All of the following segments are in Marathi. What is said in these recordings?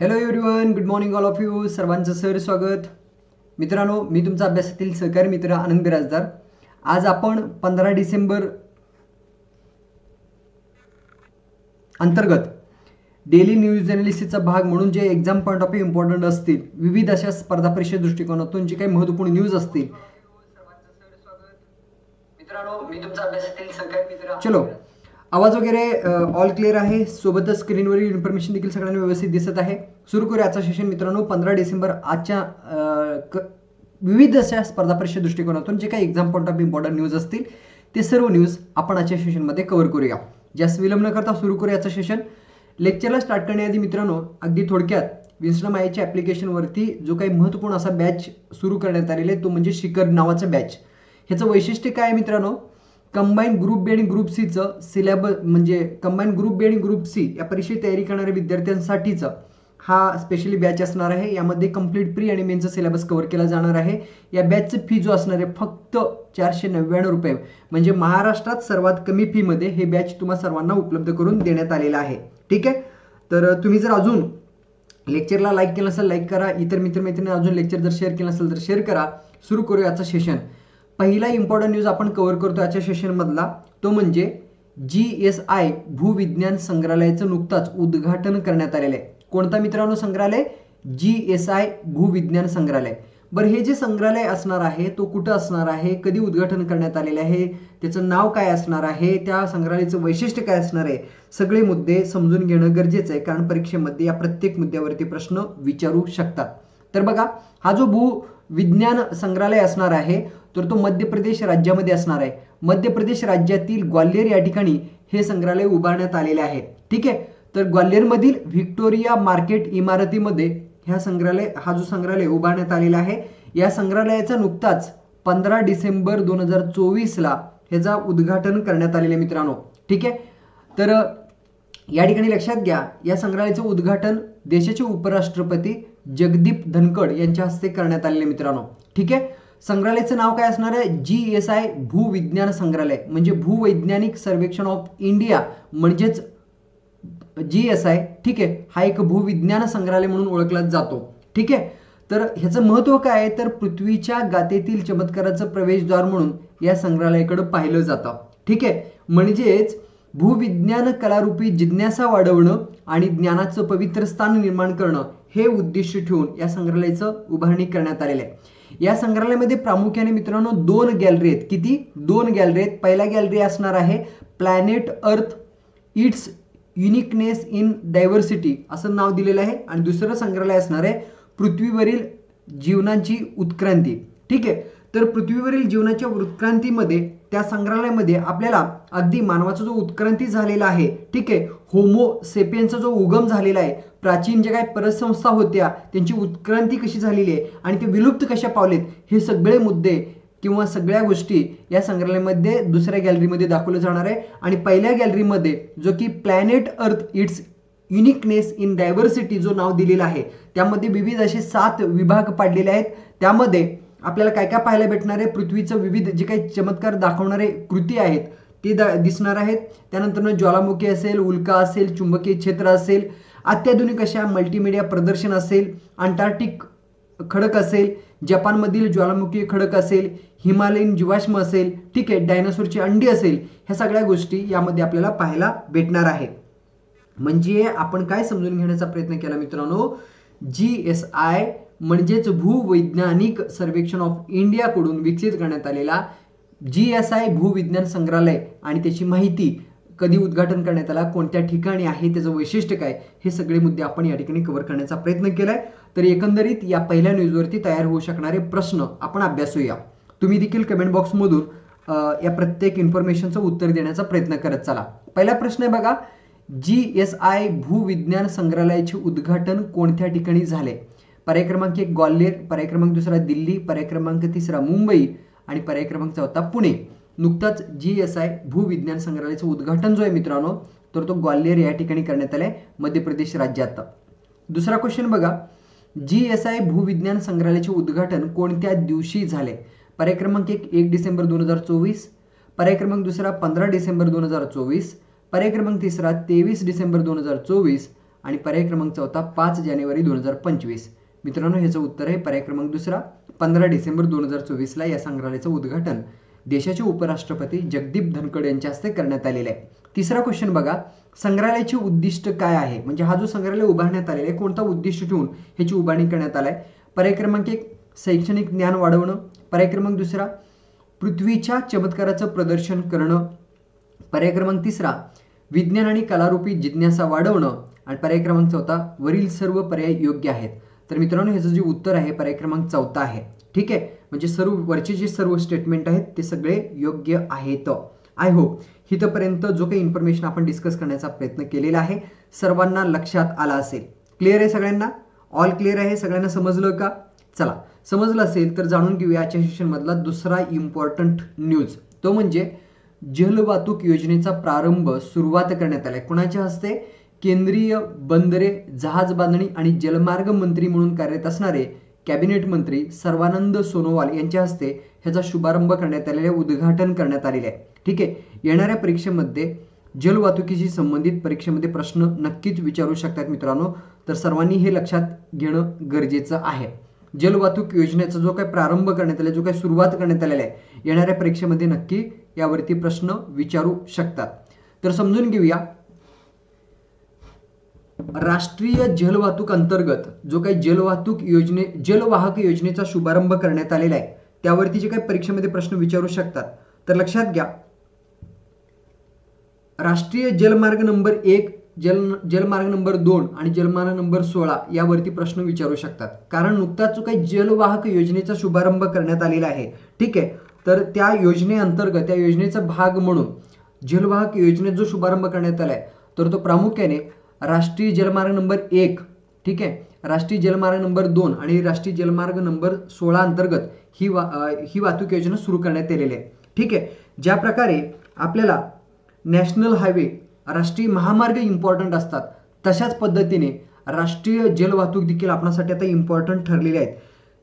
Hello everyone good morning all of you सर्वांचं सर स्वागत. मित्रांनो मी तुमचा अभ्यासातील सहकारी मित्र आनंद बिराजदार. आज आपण पंधरा डिसेंबर अंतर्गत डेली न्यूज अनालिसिसचा भाग म्हणून जे exam point of view important असतील विविध अशा स्पर्धा परीक्षा दृष्टिकोनातून जे काही महत्त्वपूर्ण न्यूज असतील. मित्रांनो मी तुमचा अभ्यासातील सहकारी मित्र चलो. आवाज वगैरे ऑल क्लिअर आहे. सोबतच स्क्रीनवरील इन्फॉर्मेशन देखील सगळ्यांना व्यवस्थित दिसत आहे. सुरू करूया आजचा सेशन मित्रांनो. पंधरा डिसेंबर आजच्या क- विविध अशा स्पर्धा परीक्षा दृष्टिकोनातून जे काही exam point of important news असतील ते सर्व न्यूज आपण आजच्या सेशनमध्ये कव्हर करूया. जास्त विलंब न करता सुरू करू आजचं सेशन लेक्चरला स्टार्ट करण्याआधी मित्रांनो अगदी थोडक्यात विन्स्टम आयच्या ॲप्लिकेशनवरती जो काही महत्त्वपूर्ण असा बॅच सुरू करण्यात आलेला आहे तो म्हणजे शिखर नावाचा बॅच ह्याचं वैशिष्ट्य काय आहे मित्रांनो? कंबाईन ग्रुप बी आणि ग्रुप सीचं सिलेबस म्हणजे कंबाईन ग्रुप बी आणि ग्रुप सी या परीक्षेची तयारी करणाऱ्या विद्यार्थ्यांसाठीचं हा स्पेशली बॅच असणार आहे. यामध्ये कंप्लीट प्री आणि मेनचा सिलेबस कव्हर केला जाणार आहे. या बॅचचं फी जो असणार आहे फक्त चारशे नव्याण्णव रुपये. म्हणजे महाराष्ट्रात सर्वात कमी फीमध्ये हे बॅच तुम्हा सर्वांना उपलब्ध करून देण्यात आलेलं आहे. ठीक आहे? तर तुम्ही जर अजून लेक्चरला लाईक केलं असेल लाईक करा. इतर मित्रमैत्रिणी अजून लेक्चर जर शेअर केलं असेल तर शेअर करा. सुरू करू याचं सेशन पहिला इम्पॉर्टंट न्यूज आपण कव्हर करतो आजच्या सेशनमधला तो म्हणजे जी एस आय भूविज्ञान संग्रहालयाचं नुकताच उद्घाटन करण्यात आलेलं आहे. कोणता मित्रांनो संग्रहालय? जी एस आय भूविज्ञान संग्रहालय. बरं हे जे संग्रहालय असणार आहे तो कुठं असणार आहे? कधी उद्घाटन करण्यात आलेलं आहे? त्याचं नाव काय असणार आहे? त्या संग्रहालयाचं वैशिष्ट्य काय असणार आहे? सगळे मुद्दे समजून घेणं गरजेचं आहे कारण परीक्षेमध्ये या प्रत्येक मुद्द्यावरती प्रश्न विचारू शकतात. तर बघा हा जो भू विज्ञान संग्रहालय असणार आहे तर तो मध्य प्रदेश राज्यामध्ये असणार आहे. मध्य प्रदेश राज्यातील ग्वाल्हेर या ठिकाणी हे संग्रहालय उभारण्यात आलेले आहे ठीक आहे? तर ग्वाल्हेरमधील व्हिक्टोरिया मार्केट इमारतीमध्ये ह्या संग्रहालय हा जो संग्रहालय उभारण्यात आलेला आहे या संग्रहालयाचा नुकताच पंधरा डिसेंबर दोन हजार चोवीसला ह्याचा उद्घाटन करण्यात आलेलं आहे मित्रांनो. ठीक आहे? तर या ठिकाणी लक्षात घ्या या संग्रहालयाचं उद्घाटन देशाचे उपराष्ट्रपती जगदीप धनखड यांच्या हस्ते करण्यात आलेले मित्रांनो. ठीक आहे? संग्रहालयाचं नाव काय असणार आहे? जी एस आय भूविज्ञान संग्रहालय. म्हणजे भूवैज्ञानिक सर्वेक्षण ऑफ इंडिया म्हणजेच जी एस आय ठीक आहे हा एक भूविज्ञान संग्रहालय म्हणून ओळखला जातो. ठीक आहे? तर ह्याचं महत्त्व काय आहे? तर पृथ्वीच्या गातेतील चमत्काराचं प्रवेशद्वार म्हणून या संग्रहालयाकडे पाहिलं जातं. ठीक आहे? म्हणजेच भूविज्ञान कलारूपी जिज्ञासा वाढवणं आणि ज्ञानाचं पवित्र स्थान निर्माण करणं. हे उद्दिष्ट ठेवून या संग्रहालयाचं उभारणी करण्यात आलेलं आहे. या संग्रहालयामध्ये प्रामुख्याने मित्रांनो दोन गॅलरी आहेत. किती? दोन गॅलरी आहेत. पहिला गॅलरी असणार आहे प्लॅनेट अर्थ इट्स युनिकनेस इन डायव्हर्सिटी असं नाव दिलेलं आहे. आणि दुसरं संग्रहालय असणार आहे पृथ्वीवरील जीवनाची उत्क्रांती. ठीक आहे? तर पृथ्वीवरील जीवनाच्या उत्क्रांतीमध्ये त्या संग्रहालयामध्ये आपल्याला अगदी मानवाचा जो उत्क्रांती झालेला आहे ठीक आहे होमो सेपियनचा जो उगम झालेला आहे प्राचीन जे काही परसंस्था होत्या त्यांची उत्क्रांती कशी झालेली आहे आणि ते विलुप्त कशा पावलेत हे सगळे मुद्दे किंवा सगळ्या गोष्टी या संग्रहालयामध्ये दुसऱ्या गॅलरीमध्ये दाखवलं जाणार आहे. आणि पहिल्या गॅलरीमध्ये जो की प्लॅनेट अर्थ इट्स युनिकनेस इन डायव्हर्सिटी जो नाव दिलेलं आहे त्यामध्ये विविध असे सात विभाग पाडलेले आहेत. त्यामध्ये आपल्याला काय काय पाहायला भेटणार आहे? पृथ्वीचं विविध जे काही चमत्कार दाखवणारे कृती आहेत ते दा दिसणार आहेत. त्यानंतर ज्वालामुखी असेल उल्का असेल चुंबकीय क्षेत्र असेल अत्याधुनिक अशा मल्टीमीडिया प्रदर्शन असेल अंटार्क्टिक खडक असेल जपानमधील ज्वालामुखी खडक असेल हिमालयीन जीवाश्म असेल ठीक आहे डायनासोरची अंडी असेल ह्या सगळ्या गोष्टी यामध्ये आपल्याला पाहायला भेटणार आहे म्हणजे आपण काय समजून घेण्याचा प्रयत्न केला मित्रांनो? जी एस आय म्हणजेच भूवैज्ञानिक सर्वेक्षण ऑफ इंडियाकडून विकसित करण्यात आलेला जी एस आय भूविज्ञान संग्रहालय आणि त्याची माहिती कधी उद्घाटन करण्यात आला कोणत्या ठिकाणी आहे त्याचं वैशिष्ट्य काय हे सगळे मुद्दे आपण या ठिकाणी कव्हर करण्याचा प्रयत्न केलाय. तर एकंदरीत या पहिल्या न्यूजवरती तयार होऊ शकणारे प्रश्न आपण अभ्यासूया तुम्ही देखील कमेंट बॉक्समधून या प्रत्येक इन्फॉर्मेशनचं उत्तर देण्याचा प्रयत्न करत चला. पहिला प्रश्न आहे बघा जी एस आय भूविज्ञान संग्रहालयाचे उद्घाटन कोणत्या ठिकाणी झाले? पर्याय क्रमांक एक ग्वाल्हेर पर्याय क्रमांक दुसरा दिल्ली पर्याय क्रमांक तिसरा मुंबई आणि पर्याय क्रमांक चौथा पुणे. नुकताच जी एस आय भूविज्ञान संग्रहालयाचं उद्घाटन जो आहे मित्रांनो तर तो ग्वाल्हेर या ठिकाणी करण्यात आलाय मध्य प्रदेश राज्यात. दुसरा क्वेश्चन बघा. जी एस आय भूविज्ञान संग्रहालयाचे उद्घाटन कोणत्या दिवशी झाले? पर्याय क्रमांक एक एक डिसेंबर दोन हजार चोवीस पर्याय क्रमांक दुसरा पंधरा डिसेंबर दोन हजार चोवीस पर्याय क्रमांक तिसरा तेवीस डिसेंबर दोन हजार चोवीस आणि पर्याय क्रमांक चौथा पाच जानेवारी दोन हजार पंचवीस. मित्रांनो ह्याचं उत्तर आहे पर्याय क्रमांक दुसरा पंधरा डिसेंबर दोन हजार चोवीसला या संग्रहालयाचं उद्घाटन देशाचे उपराष्ट्रपती जगदीप धनखड यांच्या हस्ते करण्यात आलेलं आहे. तिसरा क्वेश्चन बघा संग्रहालयाचे उद्दिष्ट काय आहे? म्हणजे हा जो संग्रहालय उभारण्यात आलेला आहे कोणता उद्दिष्ट ठेवून ह्याची उभारणी करण्यात आलाय? पर्याय क्रमांक एक शैक्षणिक ज्ञान वाढवणं. पर्याय क्रमांक दुसरा पृथ्वीच्या चमत्काराचं प्रदर्शन करणं. पर्याय क्रमांक तिसरा विज्ञान आणि कलारूपी जिज्ञासा वाढवणं. आणि पर्याय क्रमांक चौथा वरील सर्व पर्याय योग्य आहेत. तर मित्रांनो ह्याचं जे उत्तर आहे पर्याय क्रमांक चौथा आहे. ठीक आहे? म्हणजे सर्व वरचे जे सर्व स्टेटमेंट आहेत ते सगळे योग्य आहेत. आय होप इथंपर्यंत जो काही इन्फॉर्मेशन आपण डिस्कस करण्याचा प्रयत्न केलेला आहे सर्वांना लक्षात आला असेल. क्लिअर आहे सगळ्यांना? ऑल क्लिअर आहे? सगळ्यांना समजलं का? चला समजलं असेल तर जाणून घेऊया आजच्या सेशनमधला दुसरा इम्पॉर्टंट न्यूज तो म्हणजे जलवाहतूक योजनेचा प्रारंभ सुरुवात करण्यात आलाय. कुणाच्या हस्ते? केंद्रीय बंदरे जहाज बांधणी आणि जलमार्ग मंत्री म्हणून कार्यरत असणारे कॅबिनेट मंत्री सर्वानंद सोनोवाल यांच्या हस्ते ह्याचा शुभारंभ करण्यात आलेला आहे उद्घाटन करण्यात आलेले आहे. ठीक आहे येणाऱ्या परीक्षेमध्ये जलवाहतुकीशी संबंधित परीक्षेमध्ये प्रश्न नक्कीच विचारू शकतात मित्रांनो. तर सर्वांनी हे लक्षात घेणं गरजेचं आहे. जलवाहतूक योजनेचा जो काही प्रारंभ करण्यात आला जो काही सुरुवात करण्यात आलेला आहे येणाऱ्या परीक्षेमध्ये नक्की यावरती प्रश्न विचारू शकतात. तर समजून घेऊया राष्ट्रीय जलवाहतूक अंतर्गत जो काही जलवाहतूक योजने जलवाहक योजनेचा शुभारंभ करण्यात आलेला आहे त्यावरती जे काही परीक्षेमध्ये प्रश्न विचारू शकतात तर लक्षात घ्या. राष्ट्रीय जलमार्ग नंबर एक जल जलमार्ग नंबर दोन आणि जलमार्ग नंबर सोळा यावरती प्रश्न विचारू शकतात. कारण नुकताच जो काही जलवाहक योजनेचा शुभारंभ करण्यात आलेला आहे ठीक आहे तर त्या योजनेअंतर्गत त्या योजनेचा भाग म्हणून जलवाहक योजनेत जो शुभारंभ करण्यात आला आहे तर तो प्रामुख्याने राष्ट्रीय जलमार्ग नंबर एक ठीक आहे? राष्ट्रीय जलमार्ग नंबर दोन आणि राष्ट्रीय जलमार्ग नंबर सोळा अंतर्गत ही वा ही वाहतूक योजना सुरू करण्यात आलेली आहे. ठीक आहे? ज्या प्रकारे आपल्याला नॅशनल हायवे राष्ट्रीय महामार्ग इम्पॉर्टंट असतात तशाच पद्धतीने राष्ट्रीय जलवाहतूक देखील आपणासाठी आता इम्पॉर्टंट ठरलेले आहेत.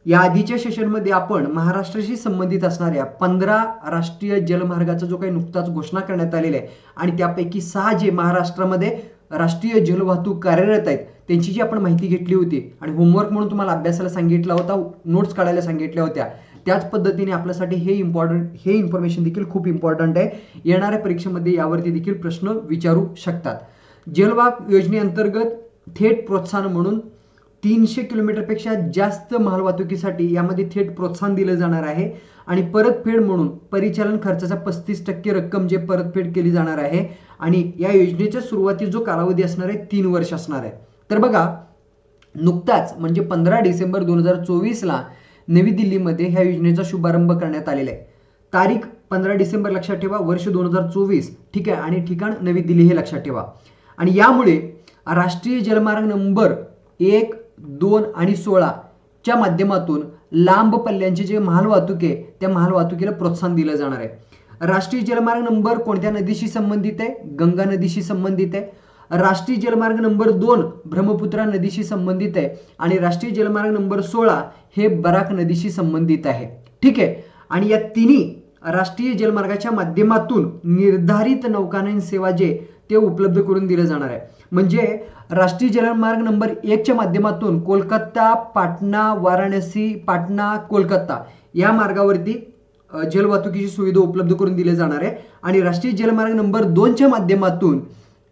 या आधीच्या सेशनमध्ये आपण महाराष्ट्राशी संबंधित असणाऱ्या पंधरा राष्ट्रीय जलमार्गाचा जो काही नुकताच घोषणा करण्यात आलेला आहे आणि त्यापैकी सहा जे महाराष्ट्रामध्ये राष्ट्रीय जलवाहतूक कार्यरत आहेत. त्यांची जी आपण माहिती घेतली होती आणि होमवर्क म्हणून तुम्हाला अभ्यासाला सांगितला होता नोट्स काढायला सांगितल्या होत्या. त्याच पद्धतीने आपल्यासाठी हे इम्पॉर्टंट हे इन्फॉर्मेशन देखील खूप इम्पॉर्टंट आहे. येणाऱ्या परीक्षेमध्ये यावरती देखील प्रश्न विचारू शकतात. जलवाग योजनेअंतर्गत थेट प्रोत्साहन म्हणून तीनशे किलोमीटरपेक्षा जास्त मालवाहतुकीसाठी यामध्ये थेट प्रोत्साहन दिलं जाणार आहे. आणि परतफेड म्हणून परिचालन खर्चाचा पस्तीस टक्के रक्कम जे परतफेड केली जाणार आहे. आणि या योजनेच्या सुरुवाती जो कालावधी असणार आहे तीन वर्ष असणार आहे. तर बघा नुकताच म्हणजे पंधरा डिसेंबर दोन हजार चोवीसला नवी दिल्लीमध्ये ह्या योजनेचा शुभारंभ करण्यात आलेला आहे. तारीख पंधरा डिसेंबर लक्षात ठेवा वर्ष दोन हजार चोवीस. ठीक आहे? आणि ठिकाण नवी दिल्ली हे लक्षात ठेवा. आणि यामुळे राष्ट्रीय जलमार्ग नंबर एक दोन आणि सोळा च्या माध्यमातून लांब पल्ल्यांची जे मालवाहतूक आहे त्या मालवाहतुकीला प्रोत्साहन दिलं जाणार आहे. राष्ट्रीय जलमार्ग नंबर कोणत्या नदीशी संबंधित आहे? गंगा नदीशी संबंधित आहे. राष्ट्रीय जलमार्ग नंबर दोन ब्रह्मपुत्रा नदीशी संबंधित आहे. आणि राष्ट्रीय जलमार्ग नंबर सोळा हे बराक नदीशी संबंधित आहे. ठीक आहे? आणि या तिन्ही राष्ट्रीय जलमार्गाच्या माध्यमातून निर्धारित नौकानयन सेवा जे ते उपलब्ध करून दिलं जाणार आहे. म्हणजे राष्ट्रीय जलमार्ग नंबर एकच्या माध्यमातून कोलकाता पाटणा वाराणसी पाटणा कोलकाता या मार्गावरती जलवाहतुकीची सुविधा उपलब्ध करून दिली जाणार आहे. आणि राष्ट्रीय जलमार्ग नंबर दोनच्या माध्यमातून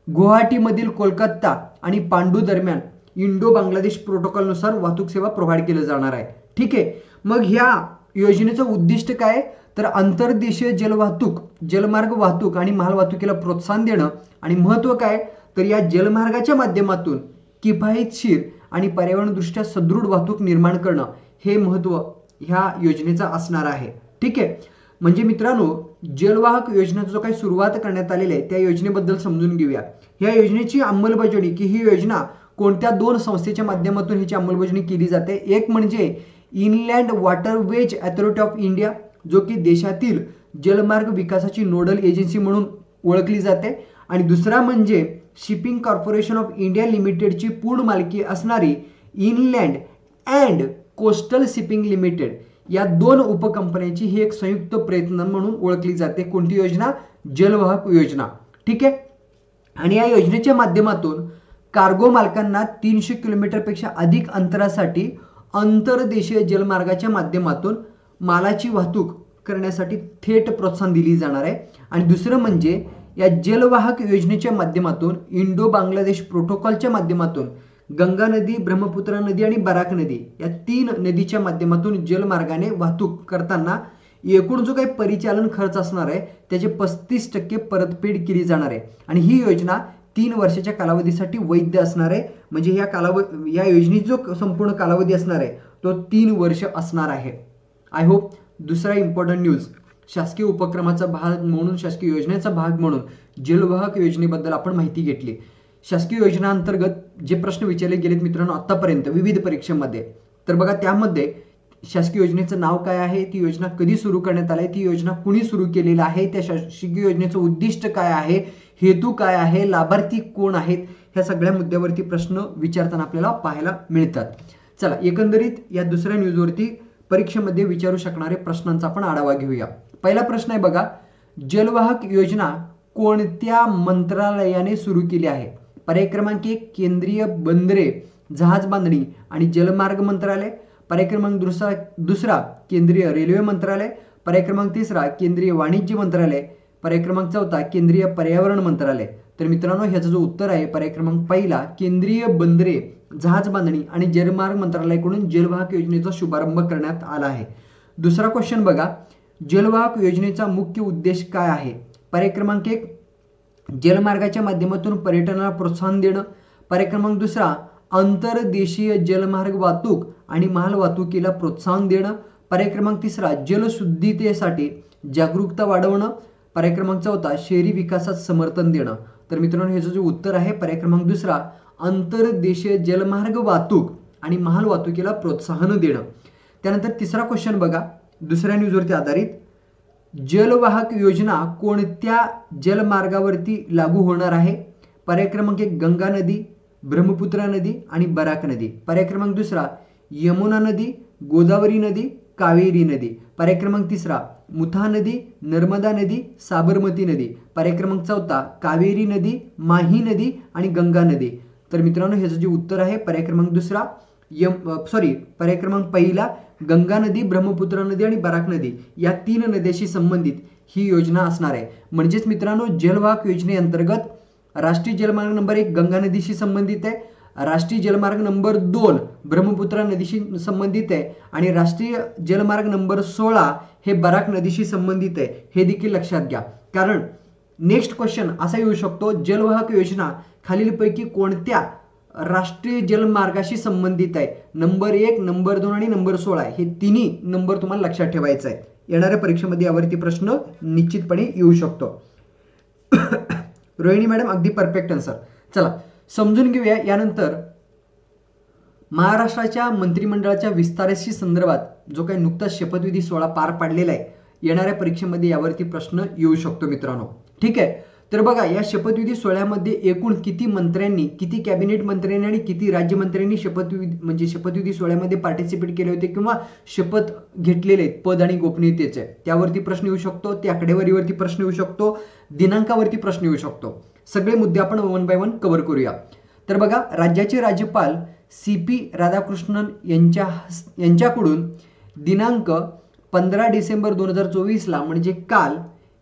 गुवाहाटीमधील कोलकाता आणि पांडू दरम्यान इंडो बांगलादेश प्रोटोकॉलनुसार वाहतूक सेवा प्रोव्हाइड केली जाणार आहे. ठीक आहे. मग ह्या योजनेचं उद्दिष्ट काय आहे? तर आंतरदेशीय जलवाहतूक जलमार्ग वाहतूक आणि मालवाहतुकीला प्रोत्साहन देणं आणि महत्त्व काय? तर या जलमार्गाच्या माध्यमातून किफायतशीर आणि पर्यावरणदृष्ट्या सदृढ वाहतूक निर्माण करणं हे महत्त्व ह्या योजनेचं असणार आहे. ठीक आहे? म्हणजे मित्रांनो जलवाहक योजनेचा जो काही सुरुवात करण्यात आलेली आहे त्या योजनेबद्दल समजून घेऊया. या योजनेची अंमलबजावणी की ही योजना कोणत्या दोन संस्थेच्या माध्यमातून ह्याची अंमलबजावणी केली जाते? एक म्हणजे inland water ways authority of India जो की देशातील जलमार्ग विकासाची नोडल एजन्सी म्हणून ओळखली जाते. आणि दुसरा म्हणजे शिपिंग कॉर्पोरेशन ऑफ इंडिया लिमिटेडची पूर्ण मालकी असणारी inland and coastal shipping limited या दोन उपकंपन्यांची ही एक संयुक्त प्रयत्न म्हणून ओळखली जाते. कोणती योजना? जलवाहक योजना. ठीक आहे? आणि या योजनेच्या माध्यमातून कार्गो मालकांना तीनशे किलोमीटरपेक्षा अधिक अंतरासाठी अंतर्देशीय जलमार्गाच्या माध्यमातून मालाची वाहतूक करण्यासाठी थेट प्रोत्साहन दिली जाणार आहे. आणि दुसरं म्हणजे या जलवाहक योजनेच्या माध्यमातून इंडो बांगलादेश प्रोटोकॉलच्या माध्यमातून गंगा नदी ब्रह्मपुत्रा नदी आणि बराक नदी या तीन नदीच्या माध्यमातून जलमार्गाने वाहतूक करताना एकूण जो काही परिचालन खर्च असणार आहे त्याचे पस्तीस टक्के परतफेड केली जाणार आहे. आणि ही योजना तीन वर्षाच्या कालावधीसाठी वैध असणार आहे. म्हणजे या कालावधी या योजनेचा जो संपूर्ण कालावधी असणार आहे तो तीन वर्ष असणार आहे. आय होप दुसरा इम्पॉर्टंट न्यूज शासकीय उपक्रमाचा भाग म्हणून शासकीय योजनेचा भाग म्हणून जलवाहक योजनेबद्दल आपण माहिती घेतली. शासकीय योजनांतर्गत जे प्रश्न विचारले गेलेत मित्रांनो आतापर्यंत विविध परीक्षेमध्ये. तर बघा त्यामध्ये शासकीय योजनेचं नाव काय आहे ती योजना कधी सुरू करण्यात आली ती योजना कुणी सुरू केलेली आहे त्या शासकीय योजनेचं उद्दिष्ट काय आहे हेतू काय आहे लाभार्थी कोण आहेत ह्या सगळ्या मुद्द्यावरती प्रश्न विचारताना आपल्याला पाहायला मिळतात. चला एकंदरीत या दुसऱ्या न्यूजवरती परीक्षेमध्ये विचारू शकणारे प्रश्नांचा आपण आढावा घेऊया. पहिला प्रश्न आहे बघा जलवाहक योजना कोणत्या मंत्रालयाने सुरू केली आहे? पर्याय क्रमांक एक केंद्रीय बंदरे जहाज बांधणी आणि जलमार्ग मंत्रालय. पर्याय क्रमांक दुसरा दुसरा केंद्रीय रेल्वे मंत्रालय. पर्याय क्रमांक तिसरा केंद्रीय वाणिज्य मंत्रालय. पर्याय क्रमांक चौथा केंद्रीय पर्यावरण मंत्रालय. तर मित्रांनो ह्याचं जो उत्तर आहे पर्याय क्रमांक पहिला केंद्रीय बंदरे. जहाज बांधणी आणि जलमार्ग मंत्रालयाकडून जलवाहक योजनेचा शुभारंभ करण्यात आला आहे. दुसरा क्वेश्चन बघा. जलवाहक योजनेचा मुख्य उद्देश काय आहे? पर्याय क्रमांक एक जलमार्गाच्या माध्यमातून पर्यटनाला प्रोत्साहन देणं. पर्याय क्रमांक दुसरा आंतरदेशीय जलमार्ग वाहतूक आणि माल वाहतुकीला प्रोत्साहन देणं. पर्याय क्रमांक तिसरा जलशुद्धतेसाठी जागरूकता वाढवणं. पर्याय क्रमांक चौथा शहरी विकासात समर्थन देणं. तर मित्रांनो ह्याचं जे उत्तर आहे पर्याय क्रमांक दुसरा आंतरदेशीय जलमार्ग वाहतूक आणि महाल वाहतुकीला प्रोत्साहन देणं. त्यानंतर तिसरा क्वेश्चन बघा. दुसऱ्या न्यूजवरती आधारित. जलवाहक योजना कोणत्या जलमार्गावरती लागू होणार आहे? पर्याय क्रमांक एक गंगा नदी ब्रह्मपुत्रा नदी आणि बराक नदी. पर्याय क्रमांक दुसरा यमुना नदी गोदावरी नदी कावेरी नदी. पर्याय क्रमांक तिसरा मुथा नदी नर्मदा नदी साबरमती नदी. पर्याय क्रमांक चौथा कावेरी नदी माही नदी आणि गंगा नदी. तर मित्रांनो ह्याचं जे उत्तर आहे पर्याय क्रमांक दुसरा यम सॉरी पर्याय क्रमांक पहिला गंगा नदी ब्रह्मपुत्रा नदी आणि बराक नदी या तीन नद्याशी संबंधित ही योजना असणार आहे. म्हणजेच मित्रांनो जलवाहक योजनेअंतर्गत राष्ट्रीय जलमार्ग नंबर एक गंगा नदीशी संबंधित आहे राष्ट्रीय जलमार्ग नंबर दोन ब्रह्मपुत्रा नदीशी संबंधित आहे आणि राष्ट्रीय जलमार्ग नंबर सोळा हे बराक नदीशी संबंधित आहे. हे देखील लक्षात घ्या. कारण नेक्स्ट क्वेश्चन असा येऊ शकतो जलवाहक योजना खालीलपैकी कोणत्या राष्ट्रीय जलमार्गाशी संबंधित आहे? नंबर एक नंबर दोन आणि नंबर सोळा हे तिन्ही नंबर तुम्हाला लक्षात ठेवायचा आहे येणाऱ्या परीक्षेमध्ये यावरती प्रश्न निश्चितपणे येऊ शकतो. रोहिणी मॅडम अगदी परफेक्ट आन्सर चला समजून घेऊया. यानंतर महाराष्ट्राच्या मंत्रिमंडळाच्या विस्ताराशी संदर्भात जो काही नुकताच शपथविधी सोहळा पार पाडलेला आहे येणाऱ्या परीक्षेमध्ये यावरती प्रश्न येऊ शकतो मित्रांनो. ठीक आहे? तर बघा या शपथविधी सोहळ्यामध्ये एकूण किती मंत्र्यांनी किती कॅबिनेट मंत्र्यांनी आणि किती राज्यमंत्र्यांनी शपथविधी म्हणजे शपथविधी सोहळ्यामध्ये पार्टिसिपेट केले होते किंवा शपथ घेतलेले आहेत पद आणि गोपनीयतेचे? त्यावरती प्रश्न येऊ शकतो त्या आकडेवारीवरती प्रश्न येऊ शकतो दिनांकावरती प्रश्न येऊ शकतो. सगळे मुद्दे आपण वन बाय वन कव्हर करूया. तर बघा राज्याचे राज्यपाल सी पी राधाकृष्णन यांच्या यांच्याकडून दिनांक पंधरा डिसेंबर दोन हजार चोवीसला म्हणजे काल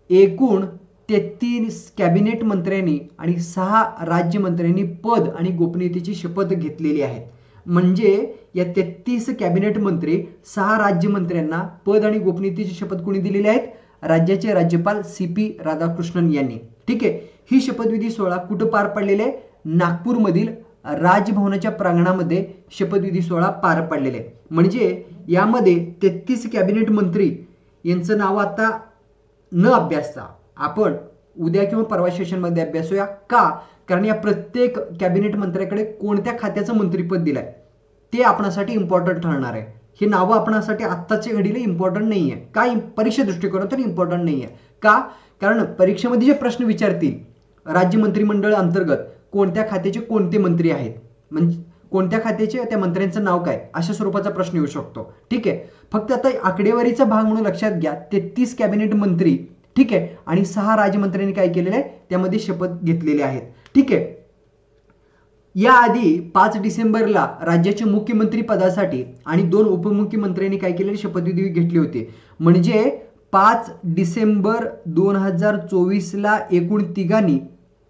एकूण तेहतीस कॅबिनेट मंत्र्यांनी आणि सहा राज्यमंत्र्यांनी पद आणि गोपनीयतेची शपथ घेतलेली आहे म्हणजे या तेहतीस कॅबिनेट मंत्री सहा राज्यमंत्र्यांना पद आणि गोपनीयतेची शपथ कोणी दिलेली आहेत? राज्याचे राज्यपाल सी पी राधाकृष्णन यांनी. ठीक आहे? ही शपथविधी सोहळा कुठं पार पडलेले आहे? नागपूरमधील राजभवनाच्या प्रांगणामध्ये शपथविधी सोहळा पार पडलेले म्हणजे यामध्ये तेहतीस कॅबिनेट मंत्री यांचं नाव आता न अभ्यासता आपण उद्या किंवा परवा सेशनमध्ये अभ्यासूया. का? कारण या प्रत्येक कॅबिनेट मंत्र्याकडे कोणत्या खात्याचं मंत्रीपद दिलंय? ते आपणासाठी इम्पॉर्टंट ठरणार आहे. हे नावं आपणासाठी आत्ताच्या घडीला इम्पॉर्टंट नाही आहे का परीक्षा दृष्टिकोनातून इम्पॉर्टंट नाही आहे का? कारण परीक्षेमध्ये जे प्रश्न विचारतील राज्य मंत्रिमंडळ अंतर्गत कोणत्या खात्याचे कोणते मंत्री आहेत? म्हणजे कोणत्या खात्याचे त्या मंत्र्यांचं नाव काय? अशा स्वरूपाचा प्रश्न येऊ शकतो. ठीक आहे? फक्त आता आकडेवारीचा भाग म्हणून लक्षात घ्या. तेहतीस कॅबिनेट मंत्री ठीक आहे? आणि सहा राज्यमंत्र्यांनी काय केलेलं आहे? त्यामध्ये शपथ घेतलेली आहेत. ठीक आहे? याआधी पाच डिसेंबरला राज्याच्या मुख्यमंत्री पदासाठी आणि दोन उपमुख्यमंत्र्यांनी काय केलेली शपथविधी घेतली होती. म्हणजे पाच डिसेंबर दोन हजार चोवीसला एकूण तिघांनी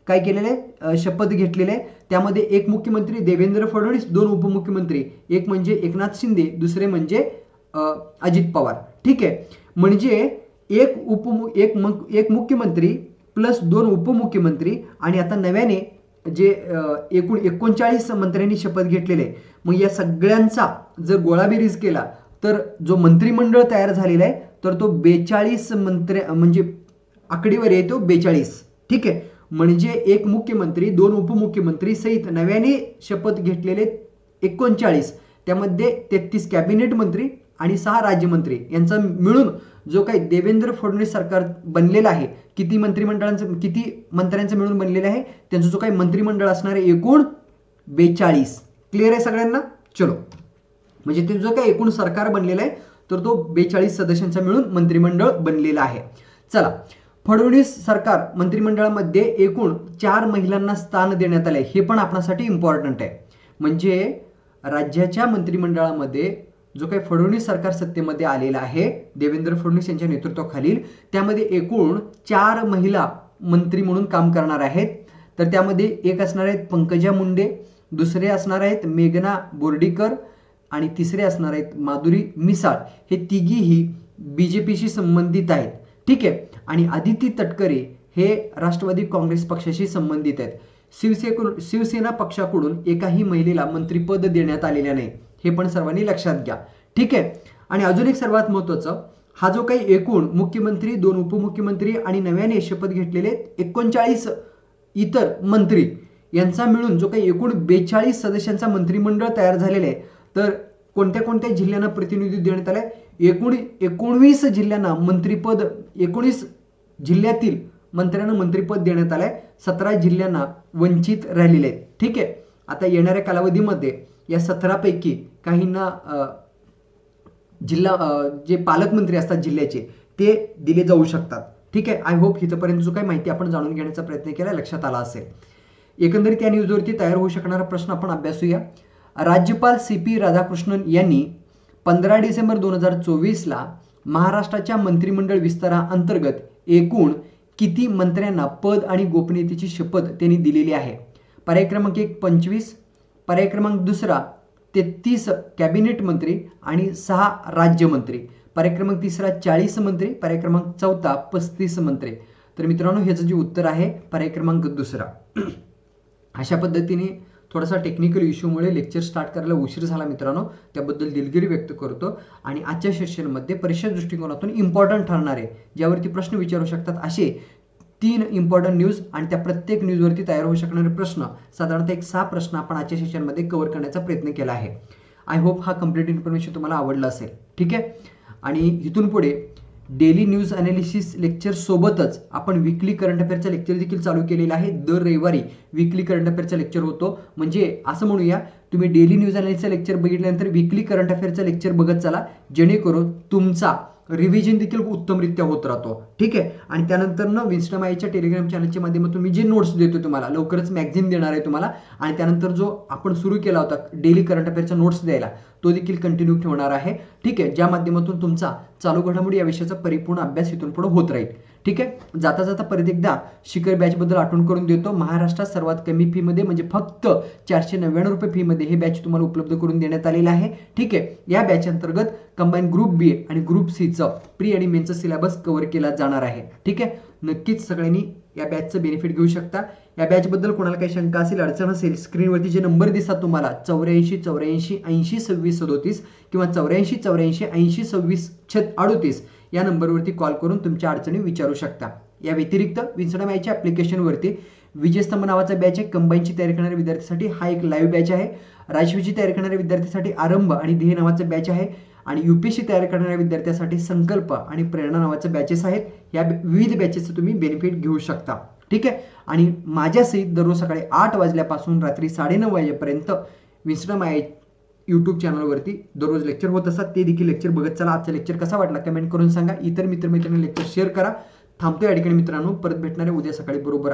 काय केलेले शपथ घेतलेले त्यामध्ये एक मुख्यमंत्री देवेंद्र फडणवीस दोन उपमुख्यमंत्री. एक म्हणजे एकनाथ शिंदे दुसरे म्हणजे अजित पवार. ठीक आहे? म्हणजे एक उपमु एक मु- एक मुख्यमंत्री प्लस दोन उपमुख्यमंत्री आणि आता नव्याने जे एकूण एकोणचाळीस मंत्र्यांनी शपथ घेतलेले आहे. मग या सगळ्यांचा जर गोळाबेरीज केला तर जो मंत्रिमंडळ तयार झालेला आहे तर तो बेचाळीस मंत्र्या म्हणजे आकडेवारी आहे तो बेचाळीस. ठीक आहे? म्हणजे एक मुख्यमंत्री दोन उपमुख्यमंत्री सहित नव्याने शपथ घेतलेले एकोणचाळीस. त्यामध्ये तेहतीस कॅबिनेट मंत्री आणि सहा राज्यमंत्री यांचा मिळून जो काही देवेंद्र फडणवीस सरकार बनलेलं आहे किती मंत्रिमंडळांचं किती मंत्र्यांचं मिळून बनलेलं आहे त्यांचं जो काही मंत्रिमंडळ असणार आहे एकूण बेचाळीस. क्लिअर आहे सगळ्यांना? चलो. म्हणजे ते जो काही एकूण सरकार बनलेलं आहे तर तो बेचाळीस सदस्यांचा मिळून मंत्रिमंडळ बनलेला आहे. चला. फडणवीस सरकार मंत्रिमंडळामध्ये एकूण चार महिलांना स्थान देण्यात आले हे पण आपणासाठी इम्पॉर्टंट आहे. म्हणजे राज्याच्या मंत्रिमंडळामध्ये जो काही फडणवीस सरकार सत्तेमध्ये आलेला आहे देवेंद्र फडणवीस यांच्या नेतृत्वाखालील त्यामध्ये एकूण चार महिला मंत्री म्हणून काम करणार आहेत. तर त्यामध्ये एक असणार आहेत पंकजा मुंडे दुसरे असणार आहेत मेघना बोर्डीकर आणि तिसरे असणार आहेत माधुरी मिसाळ. हे तिघीही बी जे पीशी संबंधित आहेत. ठीक आहे? आणि आदिती तटकरे हे राष्ट्रवादी काँग्रेस पक्षाशी संबंधित आहेत. शिवसेकडून शिवसेना पक्षाकडून एकाही महिलेला मंत्रिपद देण्यात आलेले नाही. हे पण सर्वांनी लक्षात घ्या. ठीक आहे? आणि अजून एक सर्वात महत्त्वाचं हा जो काही एकूण मुख्यमंत्री दोन उपमुख्यमंत्री आणि नव्याने शपथ घेतलेले एकोणचाळीस इतर मंत्री यांचा मिळून जो काही एकूण बेचाळीस सदस्यांचा मंत्रिमंडळ तयार झालेला आहे तर कोणत्या कोणत्या जिल्ह्यांना प्रतिनिधी देण्यात आलंय? एकूण एकोणवीस जिल्ह्यांना मंत्रिपद एकोणीस जिल्ह्यातील मंत्र्यांना मंत्रिपद देण्यात आलंय. सतरा जिल्ह्यांना वंचित राहिलेले आहेत. ठीक आहे? आता येणाऱ्या कालावधीमध्ये या सतरापैकी काहींना जिल्हा जे पालकमंत्री असतात जिल्ह्याचे ते दिले जाऊ शकतात. ठीक आहे? आय होप इथंपर्यंत जो काही माहिती आपण जाणून घेण्याचा प्रयत्न केला लक्षात आला असेल. एकंदरीत या न्यूजवरती तयार होऊ शकणारा प्रश्न आपण अभ्यासूया राज्यपाल सी पी राधाकृष्णन यांनी पंधरा डिसेंबर दोन हजार चोवीसला महाराष्ट्राच्या मंत्रिमंडळ विस्ताराअंतर्गत एकूण किती मंत्र्यांना पद आणि गोपनीयतेची शपथ त्यांनी दिलेली आहे? पर्याय क्रमांक एक पंचवीस पर्याय क्रमांक दुसरा तेहतीस कॅबिनेट मंत्री आणि सहा राज्यमंत्री पर्याय क्रमांक तिसरा चाळीस मंत्री. पर्याय क्रमांक चौथा पस्तीस मंत्री. तर मित्रांनो ह्याचं जे उत्तर आहे पर्याय क्रमांक दुसरा. अशा पद्धतीने थोडासा टेक्निकल इश्यूमुळे लेक्चर स्टार्ट करायला उशीर झाला मित्रांनो. त्याबद्दल दिलगिरी व्यक्त करतो. आणि आजच्या सेशनमध्ये परीक्षा दृष्टिकोनातून इम्पॉर्टंट ठरणारे ज्यावरती प्रश्न विचारू शकतात असे तीन इम्पॉर्टंट न्यूज आणि त्या प्रत्येक न्यूजवरती तयार होऊ शकणारे प्रश्न साधारणतः एक सहा प्रश्न आपण आजच्या सेशनमध्ये कव्हर करण्याचा प्रयत्न केला आहे. आय होप हा कंप्लीट इन्फॉर्मेशन तुम्हाला आवडलं असेल. ठीक आहे? आणि इथून पुढे डेली न्यूज अनालिसिस लेक्चर सोबतच आपण विकली करंट अफेअरचं लेक्चर देखील चालू केलेलं आहे. दर रविवारी विकली करंट अफेअरचा लेक्चर होतो. म्हणजे असं म्हणूया तुम्ही डेली न्यूज अनालिसिसचं लेक्चर बघितल्यानंतर विकली करंट अफेअरचं लेक्चर बघत चला. जेणेकरून तुमचा रिव्हिजन देखील उत्तमरित्या होत राहतो. ठीक आहे? आणि त्यानंतर न विन्स्टम आईच्या टेलिग्राम चॅनलच्या माध्यमातून मी जे नोट्स देतो तुम्हाला लवकरच मॅगझिन देणार आहे तुम्हाला. आणि त्यानंतर जो आपण सुरू केला होता डेली करंट अफेअरचा नोट्स द्यायला तो देखील कंटिन्यू ठेवणार आहे. ठीक आहे? ज्या माध्यमातून तुमचा चालू घडामोडी या विषयाचा परिपूर्ण अभ्यास इथून पुढे होत राहील. ठीक आहे? जाता जाता परत एकदा शिखर बॅचबद्दल आठवण करून देतो. महाराष्ट्रात सर्वात कमी फीमध्ये म्हणजे फक्त चारशे नव्याण्णव रुपये फीमध्ये हे बॅच तुम्हाला उपलब्ध करून देण्यात आलेलं आहे. ठीक आहे? या बॅच अंतर्गत कंबाईन ग्रुप बी आणि ग्रुप सीचं प्री आणि मेनचं सिलेबस कव्हर केला जाणार आहे. ठीक आहे? नक्कीच सगळ्यांनी या बॅचचं बेनिफिट घेऊ शकता. या बॅचबद्दल कोणाला काही शंका असेल अडचण असेल स्क्रीनवरती जे नंबर दिसतात तुम्हाला चौऱ्याऐंशी चौऱ्याऐंशी ऐंशी सव्वीस सदोतीस किंवा चौऱ्याऐंशी चौऱ्याऐंशी ऐंशी सव्वीस छत अडोतीस या नंबरवरती कॉल करून तुमच्या अडचणी विचारू शकता. या व्यतिरिक्त विन्सडम याच्या ॲप्लिकेशनवरती विजयस्तंभ नावाचा बॅच आहे. कंबाईनची तयारी करणाऱ्या विद्यार्थ्यांसाठी हा एक लाईव्ह बॅच आहे. राजवीची तयारी करणाऱ्या विद्यार्थ्यांसाठी आरंभ आणि ध्येय नावाचा बॅच आहे. आणि यू पी ए सी तयार करणाऱ्या विद्यार्थ्यांसाठी संकल्प आणि प्रेरणा नावाचे बॅचेस आहेत. या विविध बॅचेसचं तुम्ही बेनिफिट घेऊ शकता. ठीक आहे? आणि माझ्यासहित दररोज सकाळी आठ वाजल्यापासून रात्री साडेनऊ वाजेपर्यंत विस्डम आहे यूट्यूब चॅनलवरती दररोज लेक्चर होत असतात. ते देखील लेक्चर बघत चला. आजचा लेक्चर कसा वाटला कमेंट करून सांगा. इतर मित्रमैत्रिणी लेक्चर शेअर करा. थांबतो या ठिकाणी मित्रांनो. परत भेटणारे उद्या सकाळी बरोबर